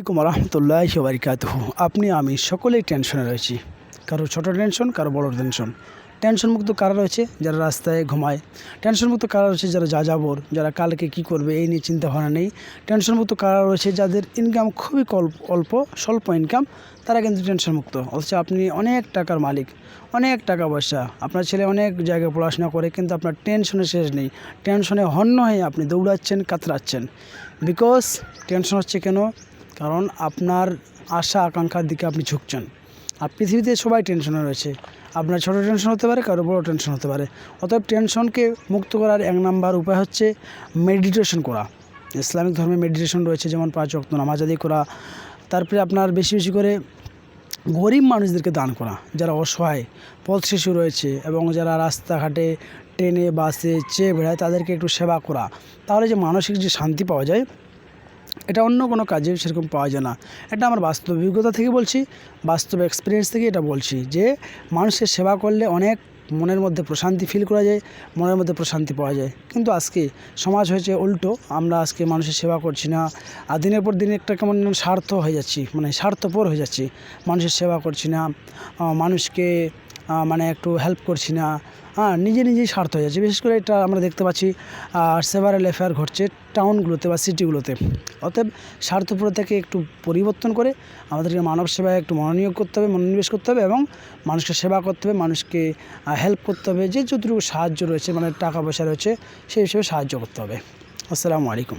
আসসালামাইকুম রহমতুল্লাহ বারিকাত আপনি, আমি সকলেই টেনশনে রয়েছি। কারও ছোট টেনশন, কারও বড় টেনশন। টেনশন মুক্ত কারা রয়েছে? যারা রাস্তায় ঘুমায়। টেনশন মুক্ত কারা রয়েছে? যারা যা যাবর যারা কালকে কি করবে, এই নিয়ে চিন্তা ভাবনা নেই। টেনশন মুক্ত কারা রয়েছে? যাদের ইনকাম খুবই অল্প, স্বল্প ইনকাম তারা কিন্তু টেনশন মুক্ত অথচ আপনি অনেক টাকার মালিক, অনেক টাকা পয়সা। আপনার ছেলে অনেক জায়গায় পড়াশোনা করে, কিন্তু আপনার টেনশনের শেষ নেই। টেনশনে হন্য হয়ে আপনি দৌড়াচ্ছেন, কাতরাচ্ছেন। বিকজ টেনশন হচ্ছে কেন? কারণ আপনার আশা, আকাঙ্ক্ষার দিকে আপনি ঝুঁকছেন। আর পৃথিবীতে সবাই টেনশনে রয়েছে। আপনার ছোটো টেনশন হতে পারে, কারও বড়ো টেনশন হতে পারে। অতএব টেনশনকে মুক্ত করার এক নাম্বার উপায় হচ্ছে মেডিটেশন করা। ইসলামিক ধর্মে মেডিটেশন রয়েছে, যেমন পাঁচ ওয়াক্ত নামাজ আদি করা। তারপরে আপনার বেশি বেশি করে গরিব মানুষদেরকে দান করা। যারা অসহায়, পথ শিশু রয়েছে এবং যারা রাস্তাঘাটে ট্রেনে, বাসে চেয়ে বেড়ায়, তাদেরকে একটু সেবা করা। তাহলে যে মানসিক যে শান্তি পাওয়া যায় এটা অন্য কোনো কাজে সেরকম পাওয়া যায় না। এটা আমার বাস্তব অভিজ্ঞতা থেকে বলছি, বাস্তব এক্সপিরিয়েন্স থেকে এটা বলছি যে, মানুষের সেবা করলে অনেক মনের মধ্যে প্রশান্তি ফিল করা যায়, মনের মধ্যে প্রশান্তি পাওয়া যায়। কিন্তু আজকে সমাজ হয়েছে উল্টো, আমরা আজকে মানুষের সেবা করছি না। আর দিনের পর দিন একটা কেমন স্বার্থ হয়ে যাচ্ছি মানে স্বার্থপর হয়ে যাচ্ছি। মানুষের সেবা করছি না। মানুষকে মানে একটু হেল্প করছি না। হ্যাঁ নিজে নিজেই স্বার্থ হয়ে যাচ্ছে। বিশেষ করে এটা আমরা দেখতে পাচ্ছি সেভারেল অ্যাফেয়ার ঘটছে টাউনগুলোতে বা সিটিগুলোতে অতএব স্বার্থপরতাকে একটু পরিবর্তন করে আমাদেরকে মানব সেবায় একটু মনোনিয়োগ করতে হবে, মনোনিবেশ করতে হবে এবং মানুষকে সেবা করতে হবে, মানুষকে হেল্প করতে হবে। যে যতটুকু সাহায্য রয়েছে মানে টাকা পয়সা রয়েছে, সেই হিসেবে সাহায্য করতে হবে। আসসালামু আলাইকুম।